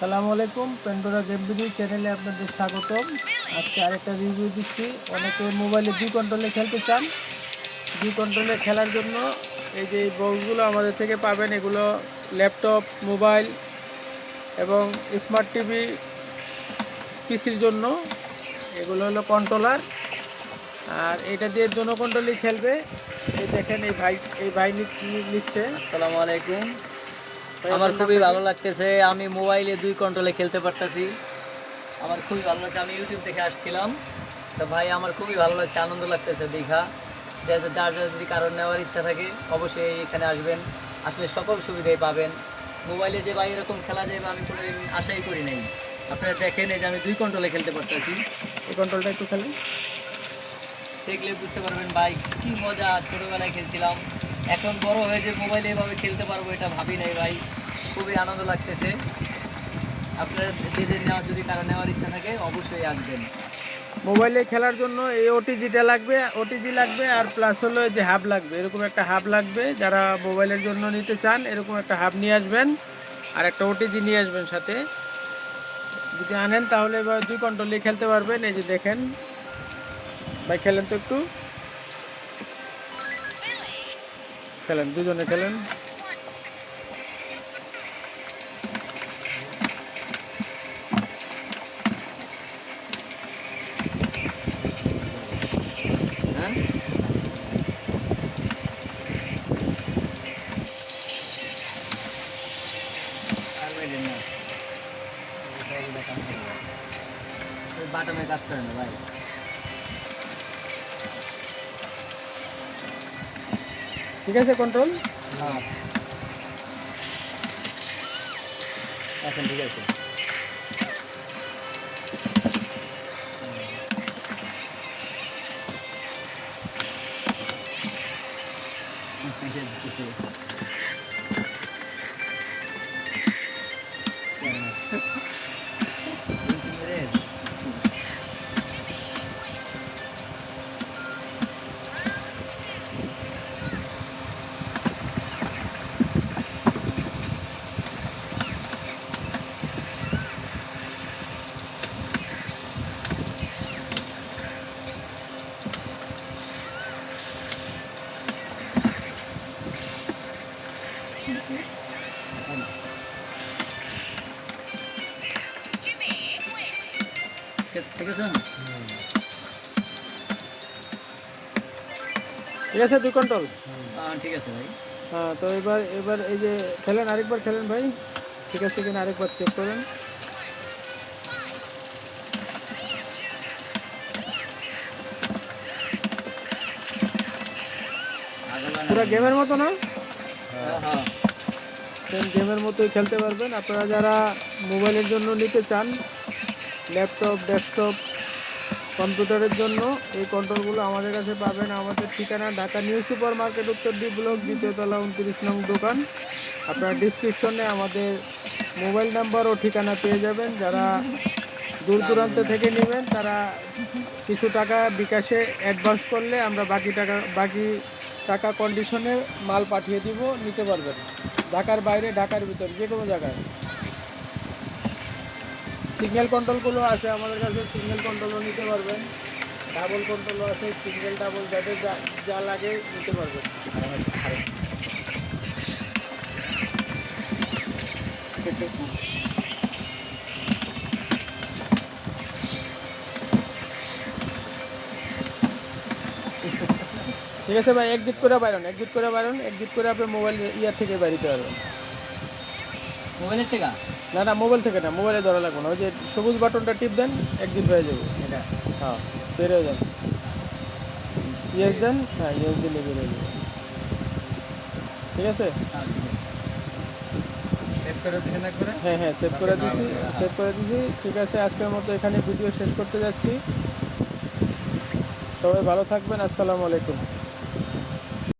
আসসালামু আলাইকুম Pandora game video চ্যানেলে আপনাদের স্বাগতম। আজকে আরেকটা রিভিউ দিচ্ছি। অনেকে মোবাইলে দুই কন্ট্রোলে খেলতে চান। দুই কন্ট্রোলে খেলার জন্য এই যে বক্সগুলো আমাদের থেকে পাবেন, এগুলো ল্যাপটপ মোবাইল এবং স্মার্ট টিভি পিসির জন্য। এগুলো হলো কন্ট্রোলার আর এটা দিয়ে দোনো কন্ট্রোলই খেলবে। এই দেখেন, এই ভাই এই ভাই নিচ্ছে। আসসালামু আলাইকুম। আমার খুবই ভালো লাগতেছে। আমি মোবাইলে দুই কন্ট্রোলে খেলতে পারতেছি। আমার খুবই ভালো লাগছে। আমি ইউটিউব থেকে আসছিলাম। তো ভাই আমার খুবই ভালো লাগছে আনন্দ লাগতেছে দীঘা। যে যে- যার যদি কারণ নেওয়ার ইচ্ছা থাকে অবশ্যই এখানে আসবেন। আসলে সকল সুবিধাই পাবেন। মোবাইলে যে ভাই এরকম খেলা যাবে আমি কোনোদিন আশাই করি নাই। আপনারা দেখেন এই যে আমি দুই কন্ট্রোলে খেলতে পারতাছি। এই কন্ট্রোলটা একটু খেলেন। দেখলে বুঝতে পারবেন ভাই কি মজা। ছোটবেলায় খেলছিলাম। এখন বড় হয়ে যে মোবাইলে এভাবে খেলতে পারব এটা ভাবি নাই ভাই। খুবই আনন্দ লাগতেছে। আপনার যে নেওয়া যদি কারও নেওয়ার ইচ্ছা থাকে, অবশ্যই আসবেন। মোবাইলে খেলার জন্য এই ওটিজিটা লাগবে ওটিজি লাগবে আর প্লাস হলো যে হাব লাগবে। এরকম একটা হাব লাগবে, যারা মোবাইলের জন্য নিতে চান, এরকম একটা হাব নিয়ে আসবেন আর একটা ওটিজি নিয়ে আসবেন সাথে। যদি আনেন, তাহলে এবার দুই কন্ট্রোলে খেলতে পারবেন। এই যে দেখেন, ভাই খেলেন তো একটু। খেলেন দুজনে খেলেন। হ্যাঁ? বাটমে কাজ করে না ভাই। ঠিক আছে কন্ট্রোল হ্যাঁ এখন ঠিক আছে ঠিক আছে ঠিক আছে দুই কন্ট্রোল ঠিক আছে ভাই। হ্যাঁ তো এবার এবার এই যে খেলেন আরেকবার খেলেন ভাই। ঠিক আছে কিনা আরেকবার চেক করেন। পুরো গেমের মতো না? হ্যাঁ হ্যাঁ। সেম গেমের মতোই খেলতে পারবেন। আপনারা যারা মোবাইলের জন্য নিতে চান ল্যাপটপ ডেস্কটপ কম্পিউটারের জন্য এই কন্ট্রোলগুলো আমাদের কাছে পাবেন। আমাদের ঠিকানা ঢাকা নিউ সুপার মার্কেট উত্তর ডি ব্লক দ্বিতীয়তলা উনত্রিশ নং দোকান। আপনার ডিসক্রিপশনে আমাদের মোবাইল নাম্বার ও ঠিকানা পেয়ে যাবেন। যারা দূর দূরান্ত থেকে নেবেন, তারা কিছু টাকা বিকাশে অ্যাডভান্স করলে আমরা বাকি টাকা বাকি টাকা কন্ডিশনে মাল পাঠিয়ে দিব, নিতে পারবেন। ঢাকার বাইরে, ঢাকার ভিতর যে কোনো জায়গায়। সিঙ্গেল কন্ট্রোলগুলো আছে আমাদের কাছে সিঙ্গেল কন্ট্রোলও নিতে পারবেন। ডাবল কন্ট্রোলও আছে সিঙ্গেল ডাবল যাদের যা যা লাগে নিতে পারবেন। ঠিক আছে ভাই, একজিট করে বাইরন, একজিট করে বাইরন, একজিট করে আপনি মোবাইল ইয়ার থেকে বাইরিতে পারবেন মোবাইলের থেকে? না না মোবাইল থেকে না মোবাইলে ধরা লাগবে না। ওই যে সবুজ বাটনটা টিপ দেন একদিন হয়ে যাবে। এটা? হ্যাঁ বের হয়ে যাবে ইয়েস দেন? হ্যাঁ ইয়েস দিলে বের হয়ে যাবে। ঠিক আছে? হ্যাঁ আছে। সেভ হ্যাঁ হ্যাঁ সেভ করে আচ্ছা, দিয়েছি হ্যাঁ। সেভ করে দিয়েছি। ঠিক আছে আজকের মতো এখানে ভিডিও শেষ করতে যাচ্ছি। সবাই ভালো থাকবেন আসসালামু আলাইকুম।